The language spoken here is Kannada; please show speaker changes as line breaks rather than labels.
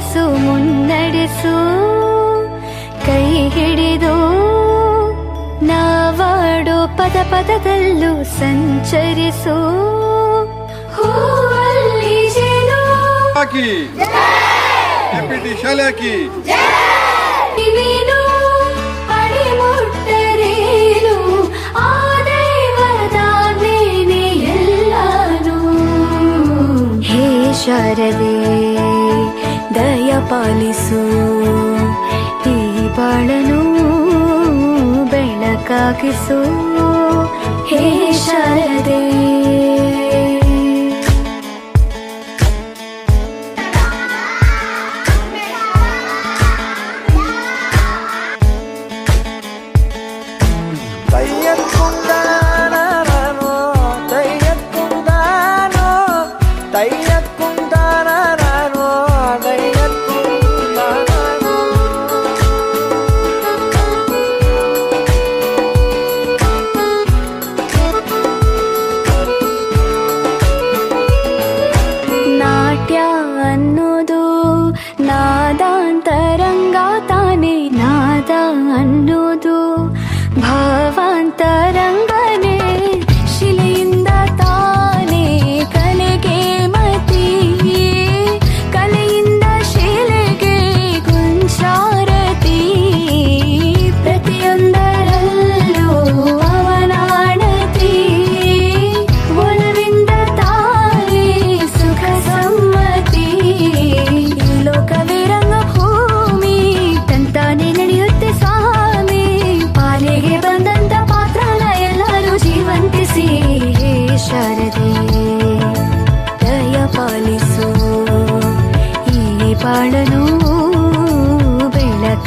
ನೆಲೆಯಾಗಿರಿಸು ಮುನ್ನಡೆಸು ಕೈ ಹಿಡಿದು. ನಾವಾಡೋ ಪದ ಪದದಲ್ಲೂ ಸಂಚರಿಸು. ಹೇ ಜೇನು ಪಾಲಿಸು. ಈ ಬಾಳನು ಬೆಳಕಾಗಿಸು. ಹೇ ಶಾರದೆ. ಅನ್ನೋದು ಭಾವಾಂತರಂಗನೇ